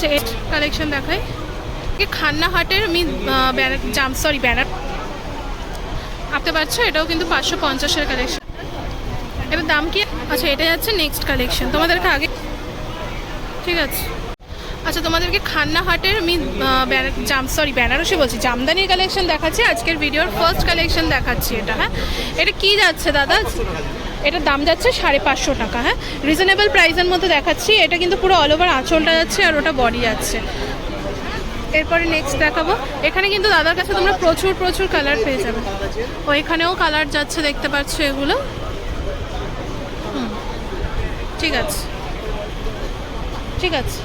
আচ্ছা এর কালেকশন দেখাই কি খান্না হাটের আমি ব্যানার, জাম সরি ব্যানার। আপতে পারছ? এটাও কিন্তু পাঁচশো পঞ্চাশের কালেকশন এবার দাম কি? আচ্ছা এটা যাচ্ছে নেক্সট কালেকশন তোমাদেরকে আগে ঠিক আছে। আচ্ছা তোমাদেরকে খান্না হাটের আমি জাম সরি বেনারসি বলছি, জামদানির কালেকশন দেখাচ্ছি, আজকের ভিডিওর ফার্স্ট কালেকশন দেখাচ্ছি এটা হ্যাঁ? এটা কি যাচ্ছে, দাদা? এটার দাম যাচ্ছে সাড়ে পাঁচশো টাকা হ্যাঁ? রিজনেবল প্রাইসের মধ্যে দেখাচ্ছি, এটা কিন্তু পুরো অল ওভার আঁচলটা যাচ্ছে আর ওটা বডি যাচ্ছে। এরপরে নেক্সট দেখাবো, এখানে কিন্তু দাদার কাছে তোমরা প্রচুর প্রচুর কালার পেয়ে যাবে। ও, এখানেও কালার যাচ্ছে, দেখতে পাচ্ছ এগুলো। ঠিক আছে। ঠিক আছে।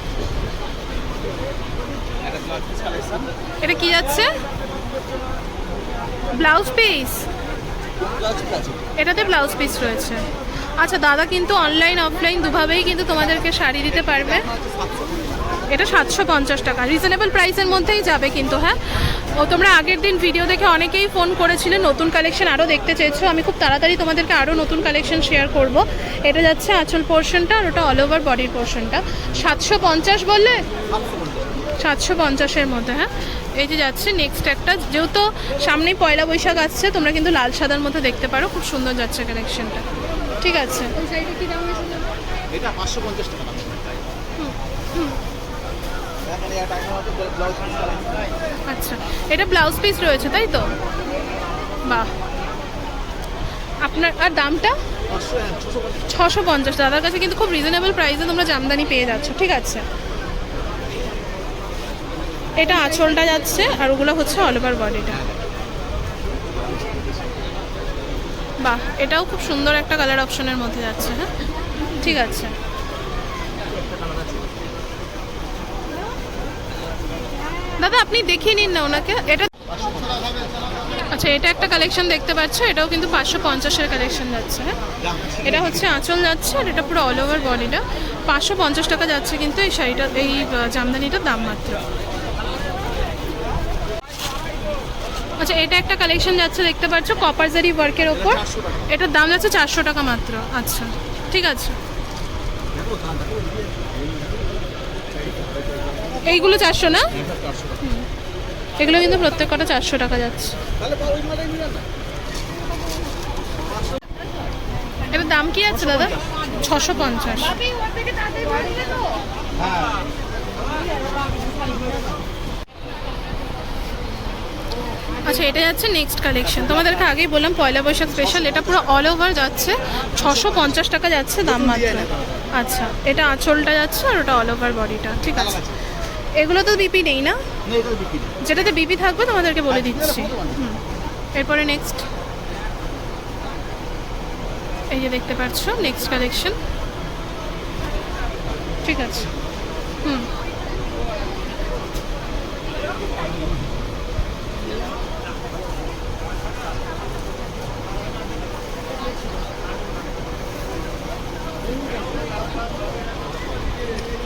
এটা কি যাচ্ছে? ব্লাউজ পিস এটাতে ব্লাউজ পিস রয়েছে। আচ্ছা দাদা কিন্তু অনলাইন অফলাইন দুভাবেই কিন্তু তোমাদেরকে শাড়ি দিতে পারবে। এটা সাতশো পঞ্চাশ টাকা। রিজনেবল প্রাইসের মধ্যেই যাবে কিন্তু হ্যাঁ? ও, তোমরা আগের দিন ভিডিও দেখে অনেকেই ফোন করেছিলে, নতুন কালেকশন আরও দেখতে চেয়েছো। আমি খুব তাড়াতাড়ি তোমাদেরকে আরও নতুন কালেকশন শেয়ার করব। এটা যাচ্ছে আঁচল পোর্শনটা আর ওটা অল ওভার বডির পোর্শনটা সাতশো পঞ্চাশ বললে? সাতশো পঞ্চাশের মধ্যে হ্যাঁ? এই যে যাচ্ছে নেক্সট একটা। যেহেতু সামনেই পয়লা বৈশাখ আসছে তোমরা কিন্তু লাল সাদার মধ্যে দেখতে পারো খুব সুন্দর যাচ্ছে কালেকশনটা ঠিক আছে? এটা পাঁচশো পঞ্চাশ টাকা। আচ্ছা এটা ব্লাউজ পিস রয়েছে তাই তো? বাহ। আপনার আর দামটা? ছশো পঞ্চাশ। ছশো পঞ্চাশ। দাদার কাছে কিন্তু খুব রিজনেবল প্রাইসে তোমরা জামদানি পেয়ে যাচ্ছ ঠিক আছে? এটা আঁচলটা যাচ্ছে আর ওগুলো হচ্ছে অল ওভার বডিটা বাহ, এটাও খুব সুন্দর একটা কালার অপশনের মধ্যে যাচ্ছে হ্যাঁ? ঠিক আছে। দাদা, আপনি দেখিয়ে নিন না ওনাকে। এটা আচ্ছা এটা একটা কালেকশন দেখতে পাচ্ছ, এটাও কিন্তু পাঁচশো পঞ্চাশের কালেকশন যাচ্ছে হ্যাঁ? এটা হচ্ছে আঁচল যাচ্ছে আর এটা পুরো অল ওভার বডিটা পাঁচশো পঞ্চাশ টাকা যাচ্ছে কিন্তু এই শাড়িটা, এই জামদানিটার দাম মাত্র। আচ্ছা এটা একটা কালেকশন যাচ্ছে, দেখতে পাচ্ছ কপার জারি ওয়ার্কের ওপর। এটার দাম যাচ্ছে চারশো টাকা মাত্র। আচ্ছা ঠিক আছে। এইগুলো চারশো না? এগুলো কিন্তু প্রত্যেক কটা চারশো টাকা যাচ্ছে? এবার দাম কি আছে, দাদা? ছশো পঞ্চাশ। এটা যাচ্ছে নেক্সট কালেকশন তোমাদেরকে আগেই বললাম পয়লা বৈশাখ স্পেশাল এটা পুরো অল ওভার যাচ্ছে। ছশো পঞ্চাশ টাকা যাচ্ছে দাম মাত্র। আচ্ছা এটা আঁচলটা যাচ্ছে আর ওটা অল ওভার বডিটা ঠিক আছে। এগুলো তো বিপি নেই না। যেটাতে বিপি থাকবে তোমাদেরকে বলে দিচ্ছি। হুম। এরপরে নেক্সট এই যে দেখতে পাচ্ছ নেক্সট কালেকশন ঠিক আছে। হুম।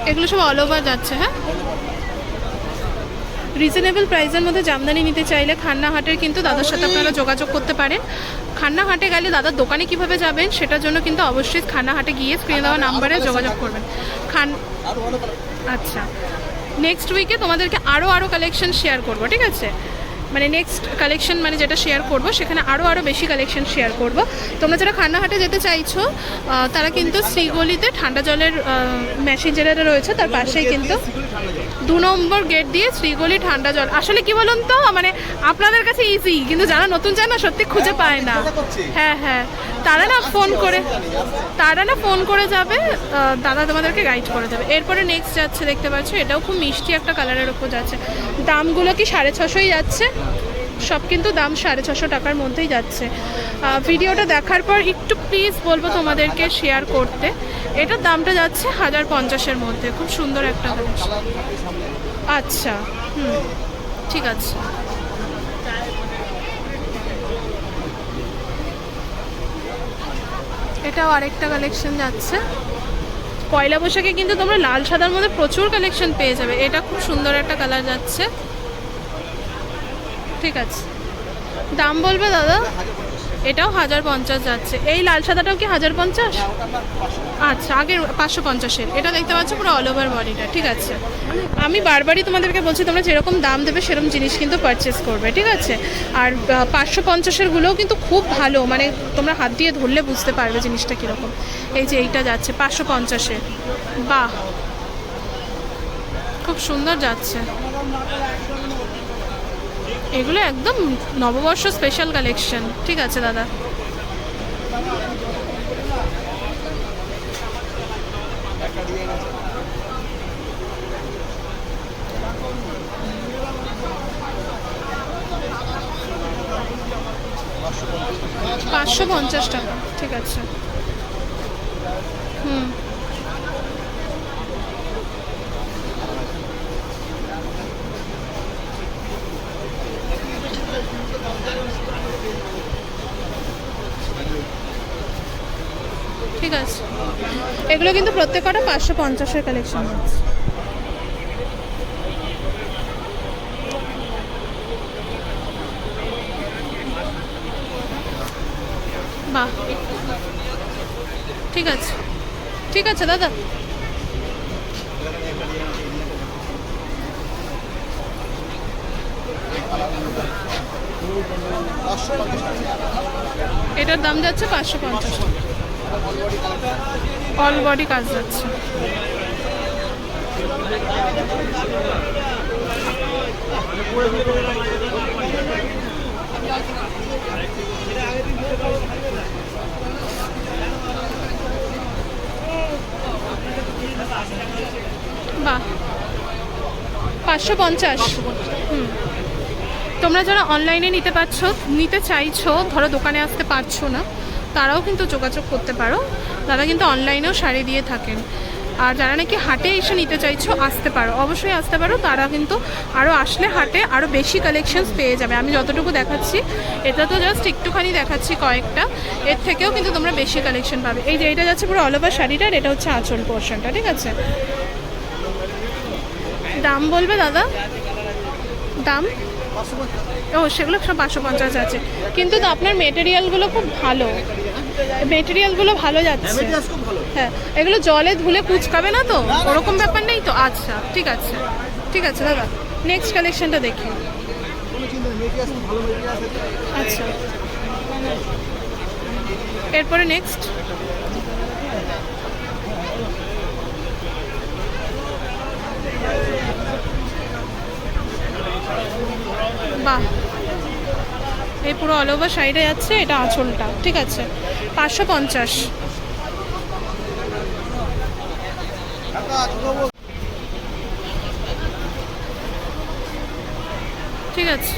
এগুলো সব অল ওভার যাচ্ছে হ্যাঁ? রিজনেবল প্রাইসের মধ্যে জামদানি নিতে চাইলে খান্না হাটের কিন্তু দাদার সাথে আপনারা যোগাযোগ করতে পারেন। খান্নাহাটে গেলে দাদার দোকানে কীভাবে যাবেন সেটার জন্য কিন্তু অবশ্যই খান্নাহাটে গিয়ে স্ক্রিনে দেওয়া নাম্বারে যোগাযোগ করবেন। খান। আচ্ছা নেক্সট উইকে তোমাদেরকে আরও আরও কালেকশন শেয়ার করব, ঠিক আছে? মানে নেক্সট কালেকশন মানে যেটা শেয়ার করব, সেখানে আরও আরও বেশি কালেকশন শেয়ার করব তোমরা যারা খান্নাহাটে যেতে চাইছো তারা কিন্তু শ্রীগলিতে ঠান্ডা জলের মেশিন যেটা রয়েছে, তার পাশেই কিন্তু। দু নম্বর গেট দিয়ে শ্রীগলি ঠান্ডা জল। আসলে কি বলুন তো? মানে আপনাদের কাছে ইজি কিন্তু যারা নতুন যায় না সত্যি খুঁজে পায় না। হ্যাঁ হ্যাঁ। তারা না ফোন করে তারা না ফোন করে যাবে দাদা তোমাদেরকে গাইড করে যাবে এরপরে নেক্সট যাচ্ছে দেখতে পাচ্ছ এটাও খুব মিষ্টি একটা কালারের ওপর যাচ্ছে। দামগুলো কি সাড়ে ছশোই যাচ্ছে? সব কিন্তু দাম সাড়ে ছশো টাকার মধ্যেই যাচ্ছে। ভিডিওটা দেখার পর একটু প্লিজ বলব তোমাদেরকে শেয়ার করতে। এটার দামটা যাচ্ছে হাজার পঞ্চাশের মধ্যে। খুব সুন্দর একটা collection। আচ্ছা হুম, ঠিক আছে। এটাও আরেকটা কালেকশন যাচ্ছে। পয়লা বৈশাখে কিন্তু তোমরা লাল সাদার মধ্যে প্রচুর কালেকশন পেয়ে যাবে। এটা খুব সুন্দর একটা কালার যাচ্ছে। ঠিক আছে। দাম বলবে দাদা? এটাও হাজার পঞ্চাশ যাচ্ছে। এই লাল সাদাটাও কি হাজার পঞ্চাশ? আচ্ছা আগের পাঁচশো পঞ্চাশের। এটা দেখতে পাচ্ছ পুরো অল ওভার বডিটা ঠিক আছে। আমি বারবারই তোমাদেরকে বলছি, তোমরা যেরকম দাম দেবে সেরকম জিনিস কিন্তু পারচেস করবে, ঠিক আছে? আর পাঁচশো পঞ্চাশের গুলোও কিন্তু খুব ভালো মানে তোমরা হাত দিয়ে ধরলে বুঝতে পারবে জিনিসটা কীরকম। এই যে এইটা যাচ্ছে পাঁচশো পঞ্চাশের। বাহ! খুব সুন্দর যাচ্ছে। এগুলো একদম নববর্ষ স্পেশাল কালেকশন ঠিক আছে দাদা। পাঁচশো পঞ্চাশ টাকা ঠিক আছে। হুম। ঠিক আছে। এগুলো কিন্তু প্রত্যেক কটা পাঁচশো পঞ্চাশের কালেকশন আছে। ঠিক আছে। ঠিক আছে, দাদা। টাকা এটার দাম যাচ্ছে পাঁচশো পঞ্চাশ। অল বডি কাজ যাচ্ছে। বাহ। পাঁচশো পঞ্চাশ। হুম। তোমরা যারা অনলাইনে নিতে পারছ, নিতে চাইছো, ধরো দোকানে আসতে পারছ না তারাও কিন্তু যোগাযোগ করতে পারো। দাদা কিন্তু অনলাইনেও শাড়ি দিয়ে থাকেন। আর যারা নাকি হাটে এসে নিতে চাইছো, আসতে পারো। অবশ্যই আসতে পারো। তারা কিন্তু আরও আসলে হাটে আরও বেশি কালেকশনস পেয়ে যাবে। আমি যতটুকু দেখাচ্ছি, এটা তো জাস্ট একটুখানি দেখাচ্ছি কয়েকটা। এর থেকেও কিন্তু তোমরা বেশি কালেকশন পাবে। এই যে এটা যাচ্ছে পুরো অল ওভার শাড়িটা এটা হচ্ছে আঁচল পোর্শনটা ঠিক আছে? দাম বলবে দাদা? দাম? ও, সেগুলো সব পাঁচশো পঞ্চাশ আছে। কিন্তু আপনার মেটেরিয়ালগুলো খুব ভালো। মেটেরিয়ালগুলো ভালো যাচ্ছে। ভালো। হ্যাঁ এগুলো জলে ধুলে কুচকাবে না তো? ওরকম ব্যাপার নেই তো? আচ্ছা ঠিক আছে। ঠিক আছে দাদা। নেক্সট কালেকশনটা দেখি। আচ্ছা। এরপরে নেক্সট বাহ। এই পুরো অল ওভার সাইডে যাচ্ছে এটা আঁচলটা ঠিক আছে? পাঁচশো পঞ্চাশ। ঠিক আছে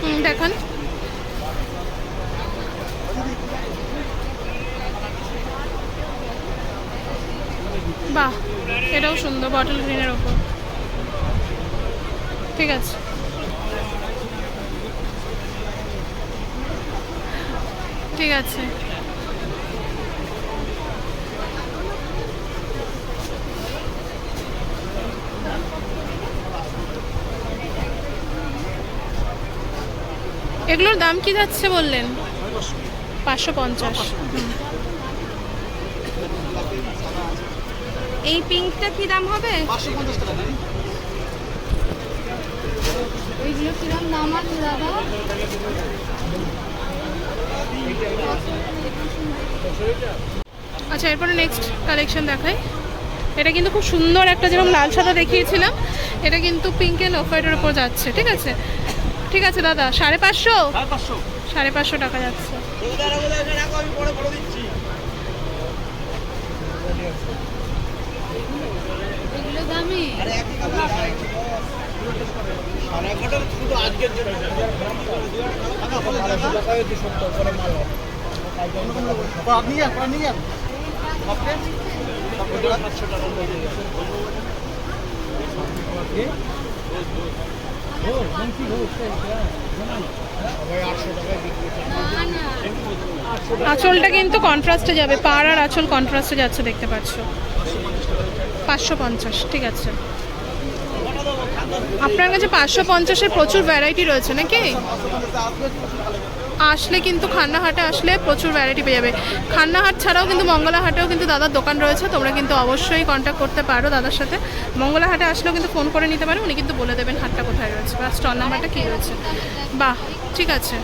হুম দেখান বাহ এটাও সুন্দর বটল গ্রিনের ওপর। ঠিক আছে। ঠিক আছে। এগুলোর দাম কি যাচ্ছে বললেন? পাঁচশো পঞ্চাশ। এই পিঙ্কটা কি দাম হবে? ওইগুলো কিরম দাম আছে দাদা? আচ্ছা এরপরে নেক্সট কালেকশন দেখাই। এটা কিন্তু খুব সুন্দর একটা যেরকম লাল সাদা দেখিয়েছিলাম এটা কিন্তু পিঙ্ক হোয়াইটের ওপর যাচ্ছে ঠিক আছে? ঠিক আছে দাদা সাড়ে পাঁচশো? সাড়ে পাঁচশো। টাকা যাচ্ছে আমি পরে করে দিচ্ছি এগুলো দামি আরে একই কথা সাড়ে এগারোটা শুধু আজকের জন্য টাকা বলে টাকা সত্তর করে মাল আপনি আপনি আঁচলটা কিন্তু কন্ট্রাস্টে যাবে পার আর আঁচল কন্ট্রাস্টে যাচ্ছে দেখতে পাচ্ছ। পাঁচশো পঞ্চাশ, ঠিক আছে। আপনার কাছে পাঁচশো পঞ্চাশের প্রচুর ভ্যারাইটি রয়েছে নাকি? আসলে কিন্তু খান্নাহাটে আসলে প্রচুর ভ্যারাইটি পেয়ে যাবে। খান্নাহাট ছাড়াও কিন্তু মঙ্গলাহাটেও কিন্তু দাদার দোকান রয়েছে, তোমরা কিন্তু অবশ্যই কন্ট্যাক্ট করতে পারো দাদার সাথে। মঙ্গলাহাটে আসলেও কিন্তু ফোন করে নিতে পারো, উনি কিন্তু বলে দেবেন হাটটা কোথায় রয়েছে, বা স্টল নাম্বারটা কী রয়েছে। বাহ, ঠিক আছে।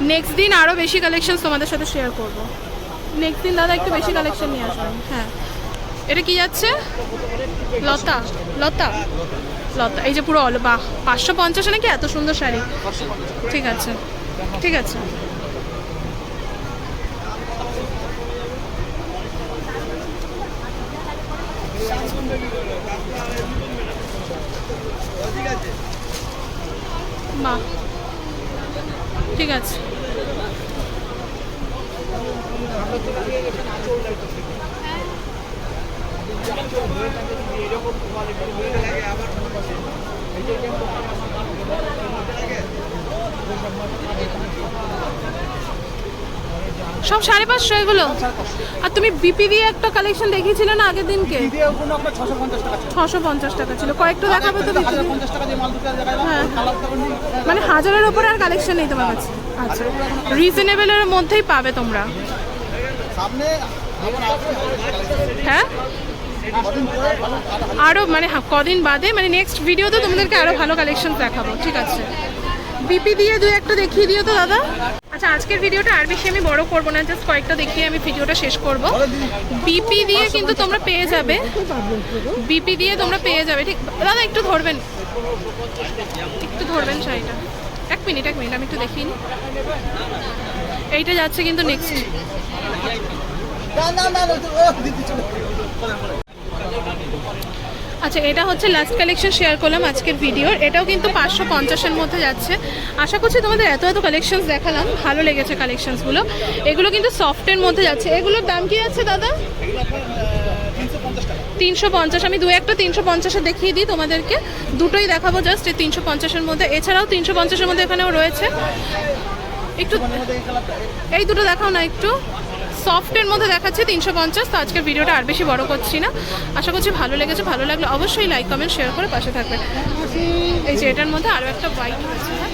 নেক্সট দিন আরও বেশি কালেকশন তোমাদের সাথে শেয়ার করব। নেক্সট দিন দাদা একটু বেশি কালেকশন নিয়ে আসবেন। হ্যাঁ। এটা কি যাচ্ছে? লতা। লতা? লতা। এই যে পুরো অল বাহ, পাঁচশো পঞ্চাশে নাকি এত সুন্দর শাড়ি? ঠিক আছে। ঠিক আছে। ঠিক আছে। সব সাড়ে পাঁচশো এগুলো? আর তুমি বিপি দিয়ে একটা কালেকশন দেখিয়েছিলে না আগের দিনকে? ছশো পঞ্চাশ টাকা ছিল। কয়েকটা দেখাবো তো হ্যাঁ। মানে হাজারের ওপরে আর কালেকশন নেই তোমার কাছে? আচ্ছা রিজনেবলের মধ্যেই পাবে তোমরা। হ্যাঁ? আরও মানে কদিন বাদে মানে নেক্সট ভিডিওতে তোমাদেরকে আরও ভালো কালেকশন দেখাবো। ঠিক আছে? বিপি দিয়ে দু একটা দেখিয়ে দিও তো দাদা। আচ্ছা আজকের ভিডিওটা আর বেশি আমি বড় করব না জাস্ট কয়েকটা দেখিয়ে আমি ভিডিওটা শেষ করব। বিপি দিয়ে কিন্তু তোমরা পেয়ে যাবে। বিপি দিয়ে তোমরা পেয়ে যাবে ঠিক? দাদা একটু ধরবেন। একটু ধরবেন শাড়িটা। এক মিনিট এক মিনিট আমি একটু দেখিয়ে নিই। এইটা যাচ্ছে কিন্তু নেক্সট না না না আচ্ছা এটা হচ্ছে লাস্ট কালেকশন শেয়ার করলাম আজকের ভিডিওর এটাও কিন্তু পাঁচশো পঞ্চাশের মধ্যে যাচ্ছে। আশা করছি তোমাদের এত এত কালেকশনস দেখালাম, ভালো লেগেছে কালেকশনসগুলো এগুলো কিন্তু সফটের মধ্যে যাচ্ছে। এগুলোর দাম কি আছে দাদা? তিনশো পঞ্চাশ। আমি দু একটা তিনশো পঞ্চাশে দেখিয়ে দিই তোমাদেরকে। দুটোই দেখাবো জাস্ট এই তিনশো পঞ্চাশের মধ্যে। এছাড়াও তিনশো পঞ্চাশের মধ্যে এখানেও রয়েছে। একটু এই দুটো দেখাও না একটু। সফটের মধ্যে দেখাচ্ছে তিনশো পঞ্চাশ, তো আজকের ভিডিওটা আর বেশি বড় করছি না। আশা করছি ভালো লেগেছে, ভালো লাগলে অবশ্যই লাইক কমেন্ট শেয়ার করে পাশে থাকবেন। এই যে এটার মধ্যে আরও একটা বাইক হ্যাঁ